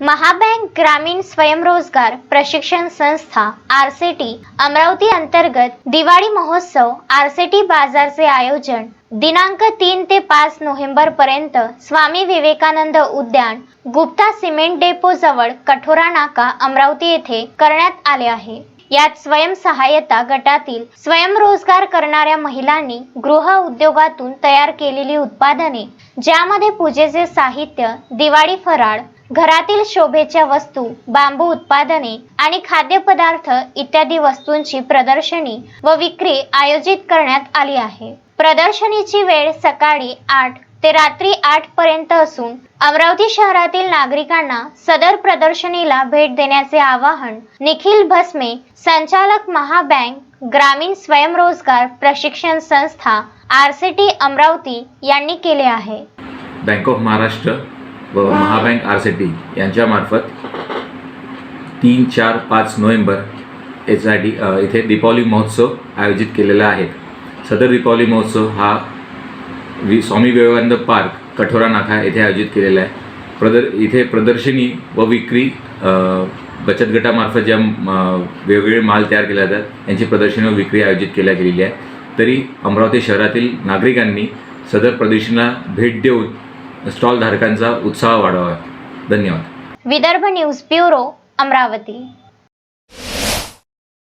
महाबँक ग्रामीण स्वयंरोजगार प्रशिक्षण संस्था आरसेटी अमरावती अंतर्गत दिवाळी महोत्सव आरसेटी बाजारचे आयोजन दिनांक तीन ते पाच नोव्हेंबर पर्यंत स्वामी विवेकानंद उद्यान गुप्ता सिमेंट डेपो जवळ कठोरा नाका अमरावती येथे करण्यात आले आहे. यात स्वयंसहाय्यता गटातील स्वयंरोजगार करणाऱ्या महिलांनी गृह उद्योगातून तयार केलेली उत्पादने ज्यामध्ये पूजेचे साहित्य दिवाळी फराळ घरातील शोभेच्या वस्तू बांबू उत्पादने आणि खाद्यपदार्थ इत्यादी वस्तूंची प्रदर्शनी व विक्री आयोजित करण्यात आली आहे. प्रदर्शनीची वेळ सकाळी आठ ते रात्री आठ पर्यंत असून अमरावती शहरातील नागरिकांना सदर प्रदर्शनीला भेट देण्याचे आवाहन निखिल भस्मे संचालक महाबँक ग्रामीण स्वयंरोजगार प्रशिक्षण संस्था आर सी टी अमरावती यांनी केले आहे. बँक ऑफ महाराष्ट्र व महाबँक आर सी टी यांच्यामार्फत तीन चार पाच नोव्हेंबर यासाठी डी इथे दीपावली महोत्सव आयोजित केलेला आहे. सदर दीपावली महोत्सव हा वि स्वामी विवेकानंद पार्क कठोरा नाका येथे आयोजित केलेला आहे. प्रदर इथे प्रदर्शनी व विक्री बचत गटामार्फत ज्या वेगवेगळे माल तयार केले जातात यांची प्रदर्शनी व विक्री आयोजित केल्या गेलेली आहे. तरी अमरावती शहरातील नागरिकांनी सदर प्रदर्शनाला भेट देऊन स्टॉल धारकांचा उत्साह वाढावा. धन्यवाद. Vidarbha news bureau Amravati.